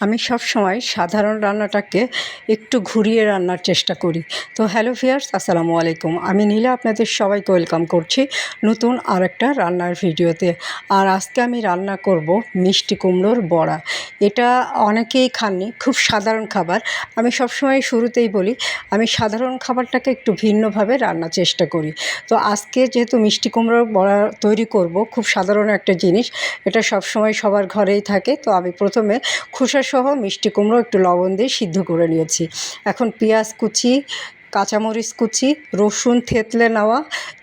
আমি সব সময় সাধারণ রান্নাটাকে একটু ঘুরিয়ে রান্নার চেষ্টা করি। তো হ্যালো ভিয়ার্স আসসালামু আলাইকুম। আমি নীলা আপনাদের সবাইকে ওয়েলকাম করছি নতুন আর একটা রান্নার ভিডিওতে। আর আজকে আমি রান্না করব মিষ্টি কুমড়োর বড়া। এটা অনেকেই খাননি, খুব সাধারণ খাবার। আমি সবসময় শুরুতেই বলি, আমি সাধারণ খাবারটাকে একটু ভিন্নভাবে রান্নার চেষ্টা করি। তো আজকে যেহেতু মিষ্টি কুমড়োর বড়া তৈরি করব, খুব সাধারণ একটা জিনিস। এটা সবসময় সবার ঘরেই থাকে। তো আমি প্রথমে খোসাসহ মিষ্টি কুমড়ো, একটু লবণ দিয়ে সিদ্ধ করে নিয়েছি। এখন পেঁয়াজ কুচি, কাঁচামরিচ কুচি, রসুন থেতলে নেওয়া,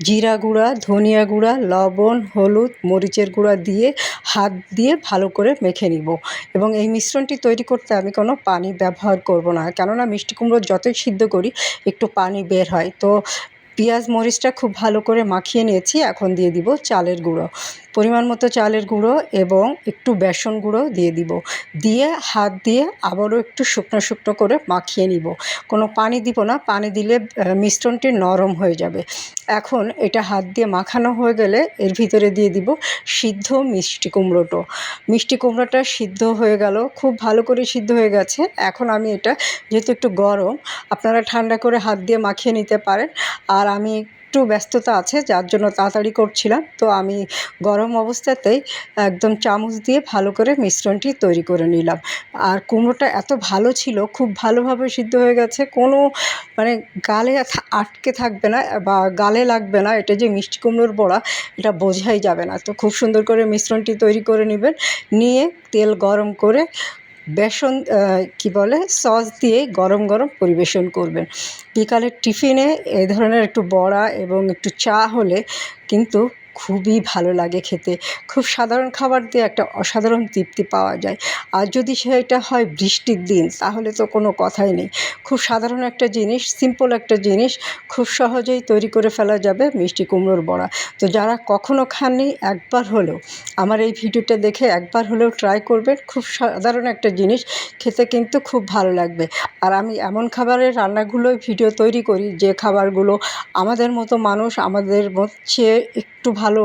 জিরা গুঁড়া, ধনিয়া গুঁড়া, লবণ, হলুদ, মরিচের গুঁড়া দিয়ে হাত দিয়ে ভালো করে মেখে নিব। এবং এই মিশ্রণটি তৈরি করতে আমি কোনো পানি ব্যবহার করব না। কেননা মিষ্টি কুমড়ো যতই সিদ্ধ করি, একটু পানি বের হয়। তো পেঁয়াজ, মরিচটা খুব ভালো করে মাখিয়ে নিয়েছি। এখন দিয়ে দিব চালের গুঁড়ো। পরিমাণ মতো চালের গুঁড়ো এবং একটু বেসন গুঁড়ো দিয়ে দিব। দিয়ে হাত দিয়ে আবারও একটু শুকনো শুকনো করে মাখিয়ে নিব। কোনো পানি দিব না, পানি দিলে মিশ্রণটি নরম হয়ে যাবে। এখন এটা হাত দিয়ে মাখানো হয়ে গেলে এর ভিতরে দিয়ে দিব সিদ্ধ মিষ্টি কুমড়োটো। মিষ্টি কুমড়োটা সিদ্ধ হয়ে গেল, খুব ভালো করে সিদ্ধ হয়ে গেছে। এখন আমি এটা, যেহেতু একটু গরম, আপনারা ঠান্ডা করে হাত দিয়ে মাখিয়ে নিতে পারেন। আর আমি একটু ব্যস্ততা আছে, যার জন্য তাড়াতাড়ি করছিলাম। তো আমি গরম অবস্থাতেই একদম চামচ দিয়ে ভালো করে মিশ্রণটি তৈরি করে নিলাম। আর কুমড়োটা এত ভালো ছিল, খুব ভালোভাবে সিদ্ধ হয়ে গেছে, কোনো মানে গালে আটকে থাকবে না বা গালে লাগবে না। এটা যে মিষ্টি কুমড়োর বড়া, এটা বোঝাই যাবে না। তো খুব সুন্দর করে মিশ্রণটি তৈরি করে নেবেন। নিয়ে তেল গরম করে বেসন কি বলে, সস দিয়ে গরম গরম পরিবেশন করবেন। বিকালের টিফিনে এ ধরনের একটু বড়া এবং একটু চা হলে কিন্তু খুবই ভালো লাগে খেতে। খুব সাধারণ খাবার দিয়ে একটা অসাধারণ তৃপ্তি পাওয়া যায়। আর যদি সেটা হয় বৃষ্টির দিন, তাহলে তো কোনো কথাই নেই। খুব সাধারণ একটা জিনিস সিম্পল একটা জিনিস, খুব সহজেই তৈরি করে ফেলা যাবে মিষ্টি কুমড়োর বড়া। তো যারা কখনো খাননি, একবার হলেও আমার এই ভিডিওটা দেখে একবার হলেও ট্রাই করবেন। খুব সাধারণ একটা জিনিস, খেতে কিন্তু খুব ভালো লাগবে। আর আমি এমন খাবারের রান্নাগুলোই ভিডিও তৈরি করি, যে খাবারগুলো আমাদের মতো মানুষ, আমাদের হচ্ছে একটু ভালো,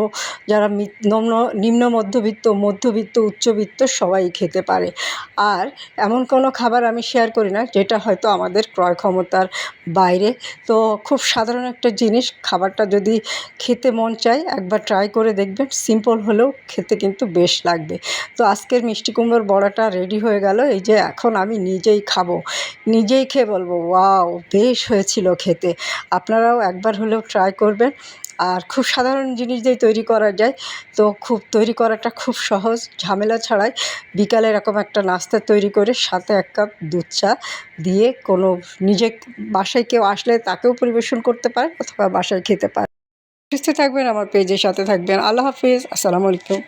যারা নিম্ন নিম্ন মধ্যবিত্ত মধ্যবিত্ত, উচ্চবিত্ত সবাই খেতে পারে। আর এমন কোনো খাবার আমি শেয়ার করি না, যেটা হয়তো আমাদের ক্রয় ক্ষমতার বাইরে। তো খুব সাধারণ একটা জিনিস, খাবারটা যদি খেতে মন চায়, একবার ট্রাই করে দেখবেন সিম্পল হলেও খেতে কিন্তু বেশ লাগবে। তো আজকের মিষ্টি কুমড়োর বড়াটা রেডি হয়ে গেল, এই যে এখন আমি নিজেই খাব। নিজেই খেয়ে বলব, ওয়াও, বেশ হয়েছিল খেতে। আপনারাও একবার হলেও ট্রাই করবেন। আর খুব সাধারণ জিনিস দিয়ে তৈরি করা যায়। তো খুব, তৈরি করাটা খুব সহজ। ঝামেলা ছাড়াই বিকালে এরকম একটা নাস্তা তৈরি করে সাথে এক কাপ দুধ চা দিয়ে কোনো নিজে বাসায় কেউ আসলে তাকেও পরিবেশন করতে পারে অথবা বাসায় খেতে পারে। সুস্থ থাকবেন, আমার পেজের সাথে থাকবেন। আল্লাহ হাফিজ। আসসালামু আলাইকুম।